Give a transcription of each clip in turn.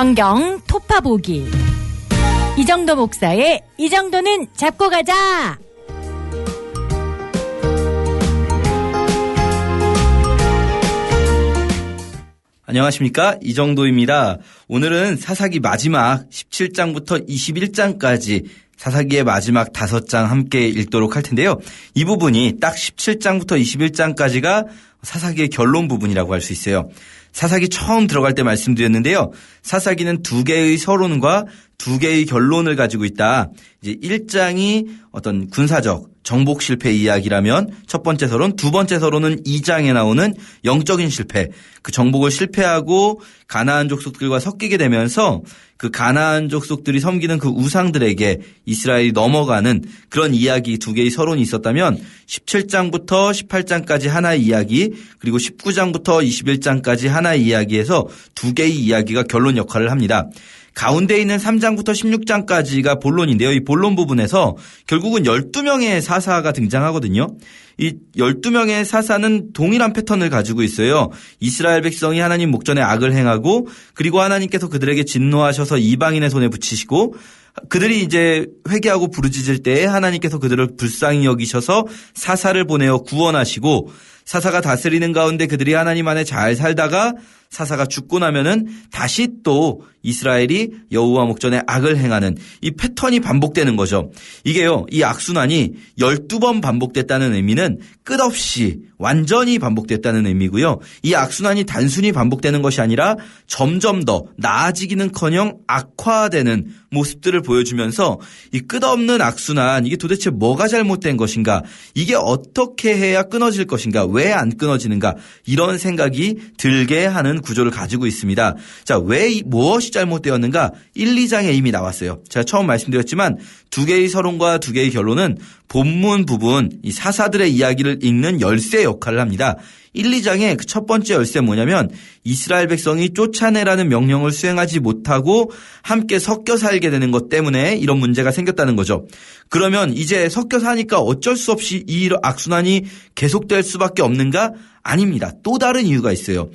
성경 토파보기 이정도 목사의 이 정도는 잡고 가자. 안녕하십니까 이정도입니다. 오늘은 사사기 마지막 17장부터 21장까지 사사기의 마지막 다섯 장 함께 읽도록 할 텐데요. 이 부분이 딱 17장부터 21장까지가 사사기의 결론 부분이라고 할 수 있어요. 사사기 처음 들어갈 때 말씀드렸는데요. 사사기는 두 개의 서론과 두 개의 결론을 가지고 있다. 이제 1장이 어떤 군사적 정복 실패 이야기라면 첫 번째 서론, 두 번째 서론은 2장에 나오는 영적인 실패. 그 정복을 실패하고 가나안 족속들과 섞이게 되면서 그 가나안 족속들이 섬기는 그 우상들에게 이스라엘이 넘어가는 그런 이야기 두 개의 서론이 있었다면 17장부터 18장까지 하나의 이야기 그리고 19장부터 21장까지 하나의 이야기에서 두 개의 이야기가 결론 역할을 합니다. 가운데 있는 3장부터 16장까지가 본론인데요. 이 본론 부분에서 결국은 12명의 사사가 등장하거든요. 이 12명의 사사는 동일한 패턴을 가지고 있어요. 이스라엘 백성이 하나님 목전에 악을 행하고 그리고 하나님께서 그들에게 진노하셔서 이방인의 손에 붙이시고 그들이 이제 회개하고 부르짖을 때에 하나님께서 그들을 불쌍히 여기셔서 사사를 보내어 구원하시고 사사가 다스리는 가운데 그들이 하나님 안에 잘 살다가 사사가 죽고 나면은 다시 또 이스라엘이 여호와 목전에 악을 행하는 이 패턴이 반복되는 거죠. 이게요. 이 악순환이 12번 반복됐다는 의미는 끝없이 완전히 반복됐다는 의미고요. 이 악순환이 단순히 반복되는 것이 아니라 점점 더 나아지기는커녕 악화되는 모습들을 보여주면서 이 끝없는 악순환 이게 도대체 뭐가 잘못된 것인가 이게 어떻게 해야 끊어질 것인가 왜 안 끊어지는가 이런 생각이 들게 하는 구조를 가지고 있습니다. 자, 왜 무엇이 잘못되었는가 1, 2장에 이미 나왔어요. 제가 처음 말씀드렸지만 두 개의 서론과 두 개의 결론은 본문 부분 이 사사들의 이야기를 읽는 열쇠 역할을 합니다. 1, 2장의 그 첫 번째 열쇠 뭐냐면 이스라엘 백성이 쫓아내라는 명령을 수행하지 못하고 함께 섞여 살게 되는 것 때문에 이런 문제가 생겼다는 거죠. 그러면 이제 섞여 사니까 어쩔 수 없이 이 악순환이 계속될 수밖에 없는가? 아닙니다. 또 다른 이유가 있어요.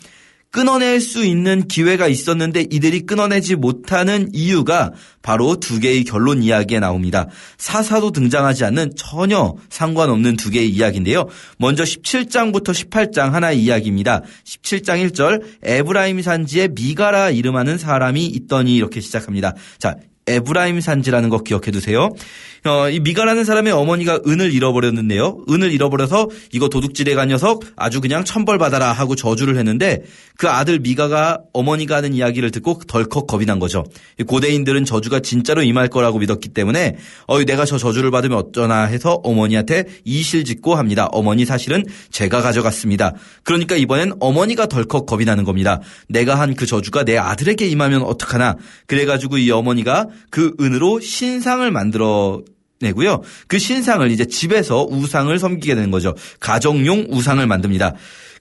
끊어낼 수 있는 기회가 있었는데 이들이 끊어내지 못하는 이유가 바로 두 개의 결론 이야기에 나옵니다. 사사도 등장하지 않는 전혀 상관없는 두 개의 이야기인데요. 먼저 17장부터 18장 하나의 이야기입니다. 17장 1절 에브라임 산지에 미가라 이름하는 사람이 있더니 이렇게 시작합니다. 자, 에브라임 산지라는 거 기억해 두세요. 어, 이 미가라는 사람의 어머니가 은을 잃어버렸는데요. 은을 잃어버려서 이거 도둑질해 간 녀석 아주 그냥 천벌 받아라 하고 저주를 했는데 그 아들 미가가 어머니가 하는 이야기를 듣고 덜컥 겁이 난 거죠. 고대인들은 저주가 진짜로 임할 거라고 믿었기 때문에 어 내가 저 저주를 받으면 어쩌나 해서 어머니한테 이실짓고 합니다. 어머니 사실은 제가 가져갔습니다. 그러니까 이번엔 어머니가 덜컥 겁이 나는 겁니다. 내가 한 그 저주가 내 아들에게 임하면 어떡하나. 그래가지고 이 어머니가 그 은으로 신상을 만들어 내고요. 그 신상을 이제 집에서 우상을 섬기게 되는 거죠. 가정용 우상을 만듭니다.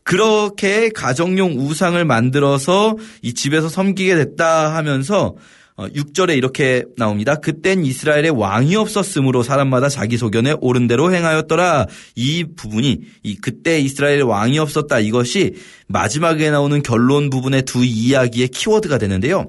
그렇게 가정용 우상을 만들어서 이 집에서 섬기게 됐다 하면서 6절에 어, 이렇게 나옵니다. 그땐 이스라엘에 왕이 없었으므로 사람마다 자기 소견에 옳은 대로 행하였더라. 이 부분이 이 그때 이스라엘에 왕이 없었다 이것이 마지막에 나오는 결론 부분의 두 이야기의 키워드가 되는데요.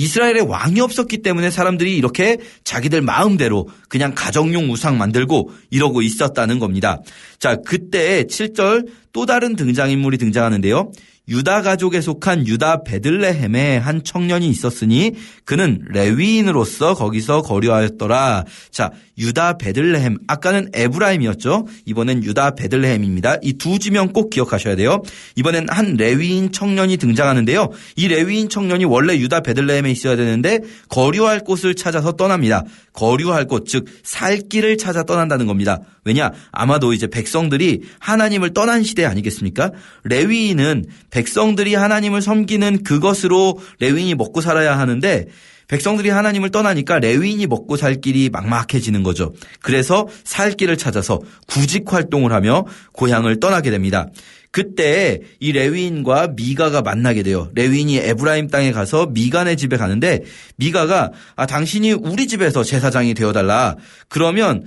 이스라엘에 왕이 없었기 때문에 사람들이 이렇게 자기들 마음대로 그냥 가정용 우상 만들고 이러고 있었다는 겁니다. 자, 그때 7절 또 다른 등장인물이 등장하는데요. 유다 가족에 속한 유다 베들레헴에 한 청년이 있었으니 그는 레위인으로서 거기서 거류하였더라. 자, 유다 베들레헴. 아까는 에브라임이었죠. 이번엔 유다 베들레헴입니다. 이 두 지명 꼭 기억하셔야 돼요. 이번엔 한 레위인 청년이 등장하는데요. 이 레위인 청년이 원래 유다 베들레헴에 있어야 되는데 거류할 곳을 찾아서 떠납니다. 거류할 곳, 즉 살 길을 찾아 떠난다는 겁니다. 왜냐? 아마도 이제 백성들이 하나님을 떠난 시대 아니겠습니까? 레위인은 백성들이 하나님을 섬기는 그것으로 레위인이 먹고 살아야 하는데 백성들이 하나님을 떠나니까 레위인이 먹고 살 길이 막막해지는 거죠. 그래서 살 길을 찾아서 구직 활동을 하며 고향을 떠나게 됩니다. 그때 이 레위인과 미가가 만나게 돼요. 레위인이 에브라임 땅에 가서 미간의 집에 가는데 미가가 아 당신이 우리 집에서 제사장이 되어 달라. 그러면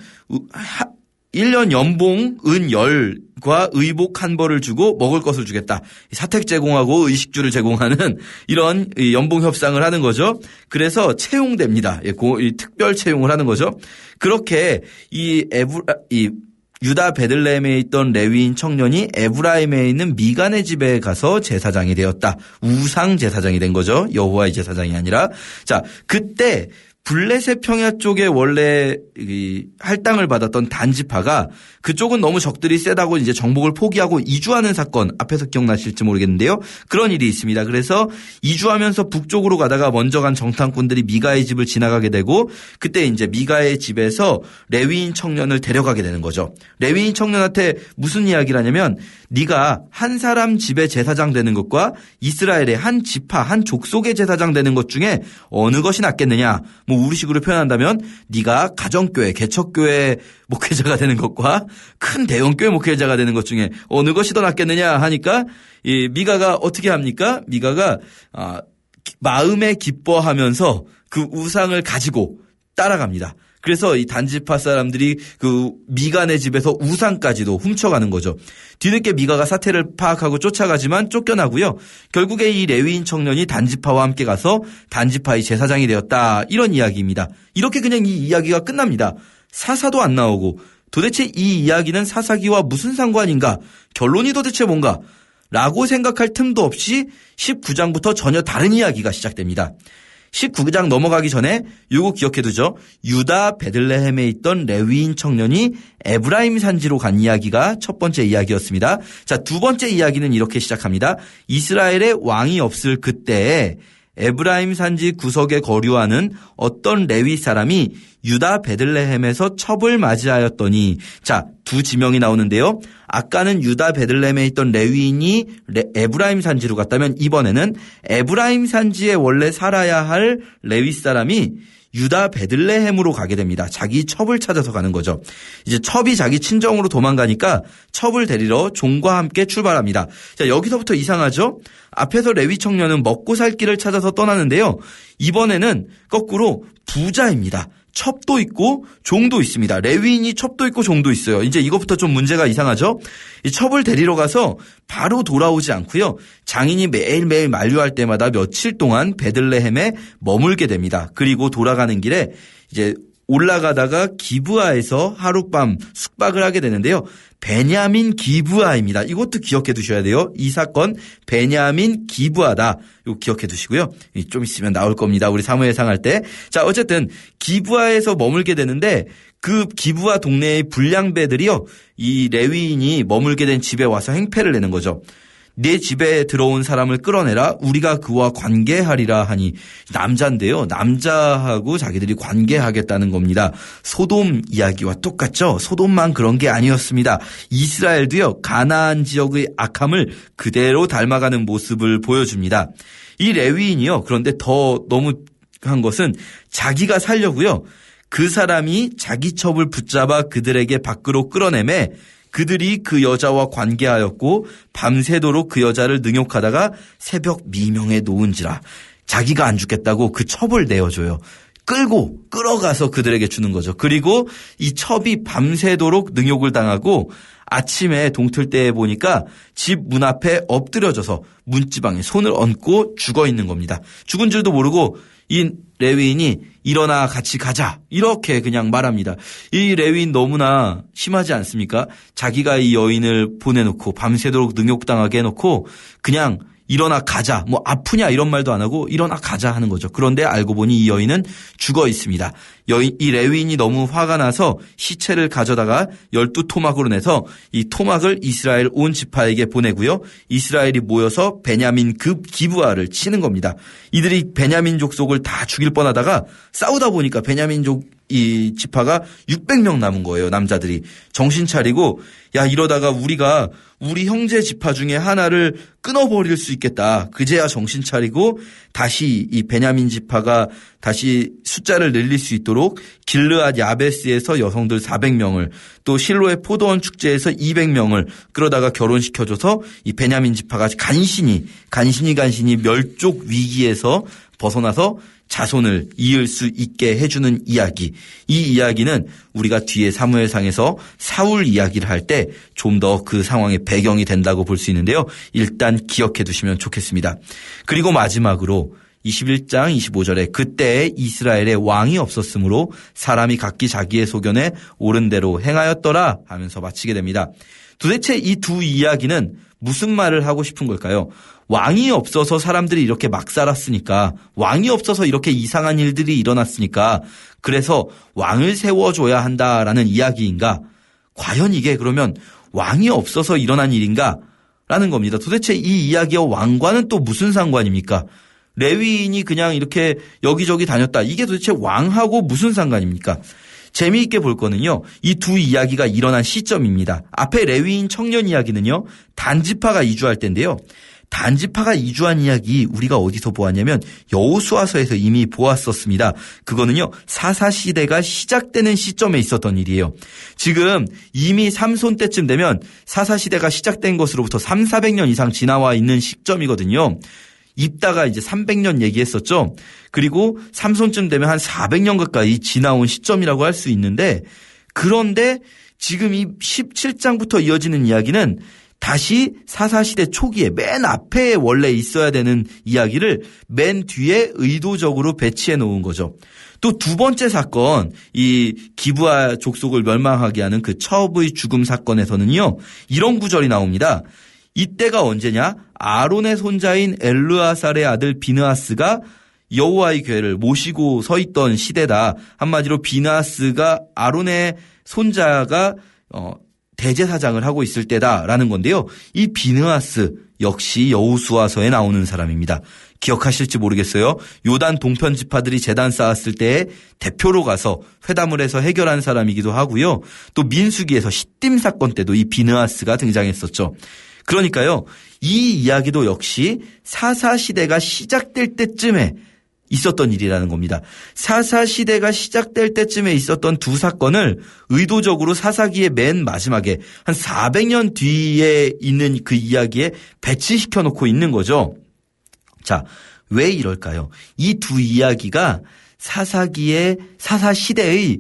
1년 연봉 은 열과 의복 한 벌을 주고 먹을 것을 주겠다. 사택 제공하고 의식주를 제공하는 이런 연봉 협상을 하는 거죠. 그래서 채용됩니다. 예, 특별 채용을 하는 거죠. 그렇게 이 에브라 이 유다 베들레헴에 있던 레위인 청년이 에브라임에 있는 미간의 집에 가서 제사장이 되었다. 우상 제사장이 된 거죠. 여호와의 제사장이 아니라. 자, 그때 블레셋 평야 쪽에 원래 할당을 받았던 단지파가 그쪽은 너무 적들이 세다고 이제 정복을 포기하고 이주하는 사건 앞에서 기억나실지 모르겠는데요. 그런 일이 있습니다. 그래서 이주하면서 북쪽으로 가다가 먼저 간 정탐꾼들이 미가의 집을 지나가게 되고 그때 이제 미가의 집에서 레위인 청년을 데려가게 되는 거죠. 레위인 청년한테 무슨 이야기를 하냐면 네가 한 사람 집의 제사장 되는 것과 이스라엘의 한 지파 한 족속의 제사장 되는 것 중에 어느 것이 낫겠느냐? 뭐 우리식으로 표현한다면 네가 가정교회 개척교회 목회자가 되는 것과 큰 대형교회 목회자가 되는 것 중에 어느 것이 더 낫겠느냐 하니까 이 미가가 어떻게 합니까? 미가가 아, 마음에 기뻐하면서 그 우상을 가지고 따라갑니다. 그래서 이 단지파 사람들이 그 미간의 집에서 우상까지도 훔쳐가는 거죠. 뒤늦게 미가가 사태를 파악하고 쫓아가지만 쫓겨나고요. 결국에 이 레위인 청년이 단지파와 함께 가서 단지파의 제사장이 되었다. 이런 이야기입니다. 이렇게 그냥 이 이야기가 끝납니다. 사사도 안 나오고 도대체 이 이야기는 사사기와 무슨 상관인가? 결론이 도대체 뭔가? 라고 생각할 틈도 없이 19장부터 전혀 다른 이야기가 시작됩니다. 19장 넘어가기 전에 요거 기억해 두죠. 유다 베들레헴에 있던 레위인 청년이 에브라임 산지로 간 이야기가 첫 번째 이야기였습니다. 자, 두 번째 이야기는 이렇게 시작합니다. 이스라엘의 왕이 없을 그때에 에브라임 산지 구석에 거류하는 어떤 레위 사람이 유다 베들레헴에서 첩을 맞이하였더니 자, 두 지명이 나오는데요. 아까는 유다 베들레헴에 있던 레위인이 에브라임 산지로 갔다면 이번에는 에브라임 산지에 원래 살아야 할 레위 사람이 유다 베들레헴으로 가게 됩니다. 자기 첩을 찾아서 가는 거죠. 이제 첩이 자기 친정으로 도망가니까 첩을 데리러 종과 함께 출발합니다. 자, 여기서부터 이상하죠? 앞에서 레위 청년은 먹고 살 길을 찾아서 떠나는데요. 이번에는 거꾸로 부자입니다. 첩도 있고 종도 있습니다. 레위인이 첩도 있고 종도 있어요. 이제 이것부터 좀 문제가 이상하죠? 이 첩을 데리러 가서 바로 돌아오지 않고요. 장인이 매일매일 만류할 때마다 며칠 동안 베들레헴에 머물게 됩니다. 그리고 돌아가는 길에 이제 올라가다가 기브아에서 하룻밤 숙박을 하게 되는데요. 베냐민 기브아입니다. 이것도 기억해 두셔야 돼요. 이 사건 베냐민 기브아다. 이거 기억해 두시고요. 좀 있으면 나올 겁니다. 우리 사무엘상 할 때. 자, 어쨌든 기브아에서 머물게 되는데 그 기브아 동네의 불량배들이요. 이 레위인이 머물게 된 집에 와서 행패를 내는 거죠. 내 집에 들어온 사람을 끌어내라 우리가 그와 관계하리라 하니 남자인데요. 남자하고 자기들이 관계하겠다는 겁니다. 소돔 이야기와 똑같죠. 소돔만 그런 게 아니었습니다. 이스라엘도요. 가나안 지역의 악함을 그대로 닮아가는 모습을 보여줍니다. 이 레위인이요. 그런데 더 너무 한 것은 자기가 살려고요. 그 사람이 자기 첩을 붙잡아 그들에게 밖으로 끌어내매 그들이 그 여자와 관계하였고 밤새도록 그 여자를 능욕하다가 새벽 미명에 놓은지라 자기가 안 죽겠다고 그 첩을 내어줘요. 끌고 끌어가서 그들에게 주는 거죠. 그리고 이 첩이 밤새도록 능욕을 당하고 아침에 동틀 때에 보니까 집 문 앞에 엎드려져서 문지방에 손을 얹고 죽어 있는 겁니다. 죽은 줄도 모르고 이 레위인이 일어나 같이 가자 이렇게 그냥 말합니다. 이 레위인 너무나 심하지 않습니까? 자기가 이 여인을 보내놓고 밤새도록 능욕당하게 해놓고 그냥 일어나 가자. 뭐 아프냐 이런 말도 안 하고 일어나 가자 하는 거죠. 그런데 알고 보니 이 여인은 죽어 있습니다. 여인 이 레위인이 너무 화가 나서 시체를 가져다가 열두 토막으로 내서 이 토막을 이스라엘 온 지파에게 보내고요. 이스라엘이 모여서 베냐민 급 기부아를 치는 겁니다. 이들이 베냐민 족속을 다 죽일 뻔하다가 싸우다 보니까 베냐민 족 이 지파가 600명 남은 거예요. 남자들이 정신 차리고 야 이러다가 우리가 우리 형제 지파 중에 하나를 끊어버릴 수 있겠다. 그제야 정신 차리고 다시 이 베냐민 지파가 다시 숫자를 늘릴 수 있도록 길르앗 야베스에서 여성들 400명을 또 실로의 포도원 축제에서 200명을 끌어다가 결혼시켜줘서 이 베냐민 지파가 간신히 간신히 간신히 멸족 위기에서 벗어나서 자손을 이을 수 있게 해주는 이야기. 이 이야기는 우리가 뒤에 사무엘상에서 사울 이야기를 할 때 좀 더 그 상황의 배경이 된다고 볼 수 있는데요. 일단 기억해 두시면 좋겠습니다. 그리고 마지막으로 21장 25절에 그때 이스라엘에 왕이 없었으므로 사람이 각기 자기의 소견에 옳은 대로 행하였더라 하면서 마치게 됩니다. 도대체 이 두 이야기는 무슨 말을 하고 싶은 걸까요? 왕이 없어서 사람들이 이렇게 막 살았으니까 왕이 없어서 이렇게 이상한 일들이 일어났으니까 그래서 왕을 세워줘야 한다라는 이야기인가? 과연 이게 그러면 왕이 없어서 일어난 일인가? 라는 겁니다. 도대체 이 이야기와 왕과는 또 무슨 상관입니까? 레위인이 그냥 이렇게 여기저기 다녔다. 이게 도대체 왕하고 무슨 상관입니까? 재미있게 볼 거는요. 이 두 이야기가 일어난 시점입니다. 앞에 레위인 청년 이야기는요. 단지파가 이주할 때인데요. 단지파가 이주한 이야기 우리가 어디서 보았냐면 여호수아서에서 이미 보았었습니다. 그거는요. 사사 시대가 시작되는 시점에 있었던 일이에요. 지금 이미 삼손 때쯤 되면 사사 시대가 시작된 것으로부터 3, 400년 이상 지나와 있는 시점이거든요. 입다가 이제 300년 얘기했었죠. 그리고 삼손쯤 되면 한 400년 가까이 지나온 시점이라고 할 수 있는데 그런데 지금 이 17장부터 이어지는 이야기는 다시 사사시대 초기에 맨 앞에 원래 있어야 되는 이야기를 맨 뒤에 의도적으로 배치해 놓은 거죠. 또 두 번째 사건, 이 기부와 족속을 멸망하게 하는 그 첩의 죽음 사건에서는요, 이런 구절이 나옵니다. 이때가 언제냐? 아론의 손자인 엘르아살의 아들 비느하스가 여호와의 교회를 모시고 서 있던 시대다. 한마디로 비느하스가 아론의 손자가 어 대제사장을 하고 있을 때다라는 건데요. 이 비느하스 역시 여우수아서에 나오는 사람입니다. 기억하실지 모르겠어요. 요단 동편 지파들이 재단 쌓았을 때 대표로 가서 회담을 해서 해결한 사람이기도 하고요. 또 민수기에서 시딤 사건 때도 이 비느하스가 등장했었죠. 그러니까요. 이 이야기도 역시 사사 시대가 시작될 때쯤에 있었던 일이라는 겁니다. 사사 시대가 시작될 때쯤에 있었던 두 사건을 의도적으로 사사기의 맨 마지막에 한 400년 뒤에 있는 그 이야기에 배치시켜 놓고 있는 거죠. 자, 왜 이럴까요? 이 두 이야기가 사사기의 사사 시대의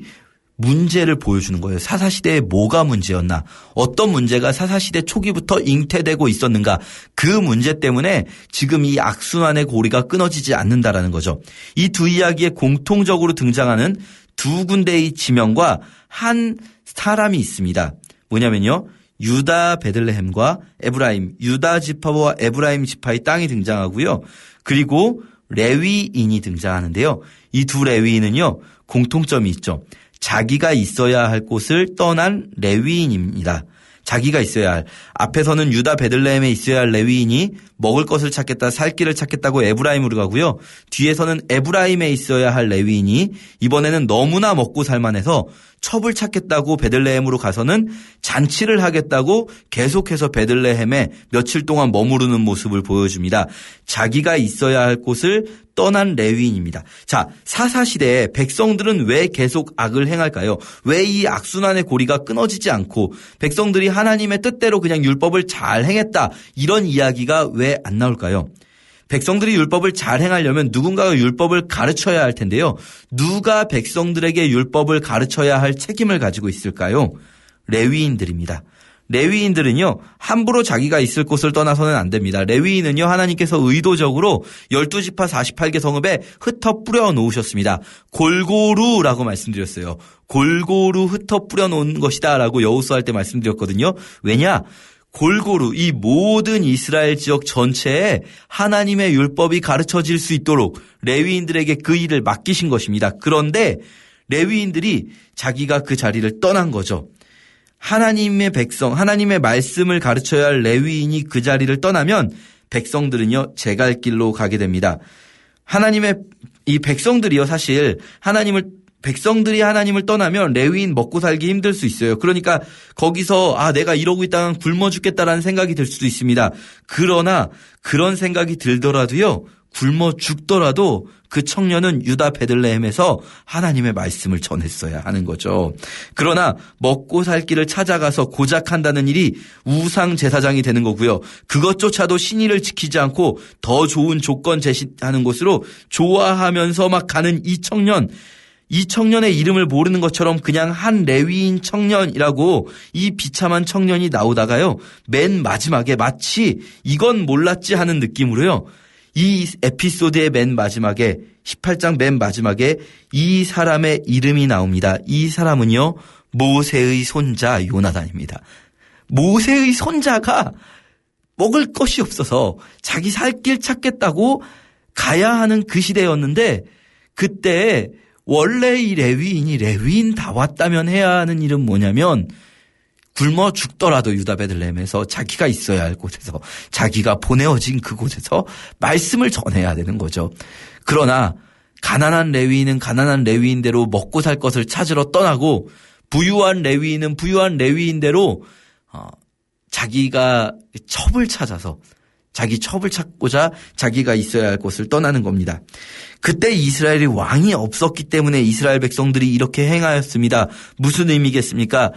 문제를 보여주는 거예요. 사사시대에 뭐가 문제였나? 어떤 문제가 사사시대 초기부터 잉태되고 있었는가? 그 문제 때문에 지금 이 악순환의 고리가 끊어지지 않는다라는 거죠. 이 두 이야기에 공통적으로 등장하는 두 군데의 지명과 한 사람이 있습니다. 뭐냐면요. 유다 베들레헴과 에브라임, 유다 지파와 에브라임 지파의 땅이 등장하고요. 그리고 레위인이 등장하는데요. 이 두 레위인은요. 공통점이 있죠. 자기가 있어야 할 곳을 떠난 레위인입니다. 자기가 있어야 할 앞에서는 유다 베들레헴에 있어야 할 레위인이 먹을 것을 찾겠다 살 길을 찾겠다고 에브라임으로 가고요. 뒤에서는 에브라임에 있어야 할 레위인이 이번에는 너무나 먹고 살만해서 첩을 찾겠다고 베들레헴으로 가서는 잔치를 하겠다고 계속해서 베들레헴에 며칠 동안 머무르는 모습을 보여줍니다. 자기가 있어야 할 곳을 떠난 레위인입니다. 자, 사사시대에 백성들은 왜 계속 악을 행할까요? 왜 이 악순환의 고리가 끊어지지 않고 백성들이 하나님의 뜻대로 그냥 율법을 잘 행했다. 이런 이야기가 왜 안 나올까요? 백성들이 율법을 잘 행하려면 누군가가 율법을 가르쳐야 할 텐데요. 누가 백성들에게 율법을 가르쳐야 할 책임을 가지고 있을까요? 레위인들입니다. 레위인들은요, 함부로 자기가 있을 곳을 떠나서는 안 됩니다. 레위인은요, 하나님께서 의도적으로 12지파 48개 성읍에 흩어 뿌려 놓으셨습니다. 골고루라고 말씀드렸어요. 골고루 흩어 뿌려 놓은 것이다 라고 여우수 할때 말씀드렸거든요. 왜냐? 골고루 이 모든 이스라엘 지역 전체에 하나님의 율법이 가르쳐질 수 있도록 레위인들에게 그 일을 맡기신 것입니다. 그런데 레위인들이 자기가 그 자리를 떠난 거죠. 하나님의 백성, 하나님의 말씀을 가르쳐야 할 레위인이 그 자리를 떠나면 백성들은요, 제 갈 길로 가게 됩니다. 하나님의 이 백성들이요, 사실 하나님을 백성들이 하나님을 떠나면 레위인 먹고 살기 힘들 수 있어요. 그러니까 거기서 아 내가 이러고 있다면 굶어 죽겠다라는 생각이 들 수도 있습니다. 그러나 그런 생각이 들더라도요. 굶어 죽더라도 그 청년은 유다 베들레헴에서 하나님의 말씀을 전했어야 하는 거죠. 그러나 먹고 살 길을 찾아가서 고작 한다는 일이 우상 제사장이 되는 거고요. 그것조차도 신의를 지키지 않고 더 좋은 조건 제시하는 곳으로 좋아하면서 막 가는 이 청년 이 청년의 이름을 모르는 것처럼 그냥 한 레위인 청년이라고 이 비참한 청년이 나오다가요. 맨 마지막에 마치 이건 몰랐지 하는 느낌으로요. 이 에피소드의 맨 마지막에 18장 맨 마지막에 이 사람의 이름이 나옵니다. 이 사람은요. 모세의 손자 요나단입니다. 모세의 손자가 먹을 것이 없어서 자기 살 길 찾겠다고 가야 하는 그 시대였는데 그때 원래 이 레위인이 레위인 다 왔다면 해야 하는 일은 뭐냐면 굶어 죽더라도 유다 베들레헴에서 자기가 있어야 할 곳에서 자기가 보내어진 그곳에서 말씀을 전해야 되는 거죠. 그러나 가난한 레위인은 가난한 레위인대로 먹고 살 것을 찾으러 떠나고 부유한 레위인은 부유한 레위인대로 어, 자기가 첩을 찾아서 자기 첩을 찾고자 자기가 있어야 할 곳을 떠나는 겁니다. 그때 이스라엘이 왕이 없었기 때문에 이스라엘 백성들이 이렇게 행하였습니다. 무슨 의미겠습니까?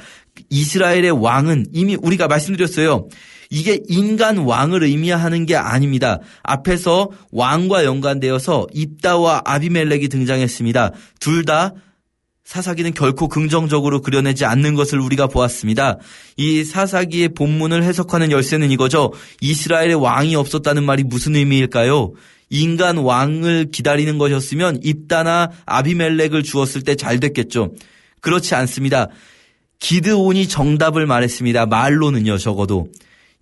이스라엘의 왕은 이미 우리가 말씀드렸어요. 이게 인간 왕을 의미하는 게 아닙니다. 앞에서 왕과 연관되어서 입다와 아비멜렉이 등장했습니다. 둘 다 사사기는 결코 긍정적으로 그려내지 않는 것을 우리가 보았습니다. 이 사사기의 본문을 해석하는 열쇠는 이거죠. 이스라엘의 왕이 없었다는 말이 무슨 의미일까요? 인간 왕을 기다리는 것이었으면 입다나 아비멜렉을 주었을 때 잘 됐겠죠. 그렇지 않습니다. 기드온이 정답을 말했습니다. 말로는요, 적어도.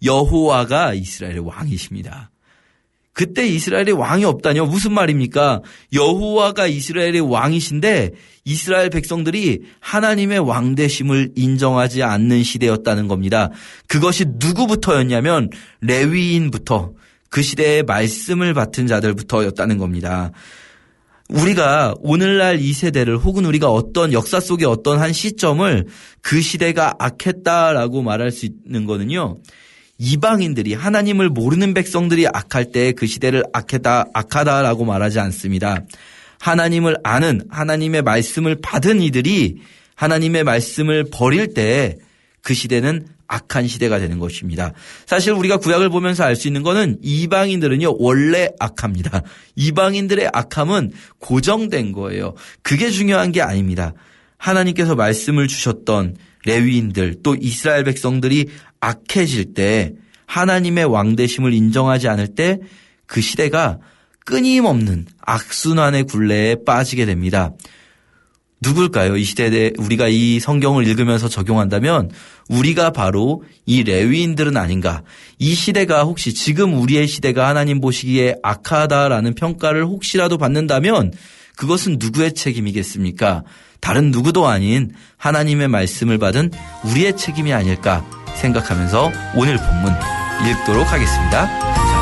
여호와가 이스라엘의 왕이십니다. 그때 이스라엘의 왕이 없다뇨? 무슨 말입니까? 여호와가 이스라엘의 왕이신데 이스라엘 백성들이 하나님의 왕대심을 인정하지 않는 시대였다는 겁니다. 그것이 누구부터였냐면 레위인부터 그 시대의 말씀을 받은 자들부터였다는 겁니다. 우리가 오늘날 이 세대를 혹은 우리가 어떤 역사 속의 어떤 한 시점을 그 시대가 악했다라고 말할 수 있는 거는요. 이방인들이 하나님을 모르는 백성들이 악할 때 그 시대를 악하다 악하다라고 말하지 않습니다. 하나님을 아는 하나님의 말씀을 받은 이들이 하나님의 말씀을 버릴 때 그 시대는 악한 시대가 되는 것입니다. 사실 우리가 구약을 보면서 알 수 있는 것은 이방인들은요 원래 악합니다. 이방인들의 악함은 고정된 거예요. 그게 중요한 게 아닙니다. 하나님께서 말씀을 주셨던 레위인들 또 이스라엘 백성들이 악해질 때 하나님의 왕대심을 인정하지 않을 때 그 시대가 끊임없는 악순환의 굴레에 빠지게 됩니다. 누굴까요? 이 시대에 우리가 이 성경을 읽으면서 적용한다면 우리가 바로 이 레위인들은 아닌가. 이 시대가 혹시 지금 우리의 시대가 하나님 보시기에 악하다라는 평가를 혹시라도 받는다면 그것은 누구의 책임이겠습니까? 다른 누구도 아닌 하나님의 말씀을 받은 우리의 책임이 아닐까 생각하면서 오늘 본문 읽도록 하겠습니다.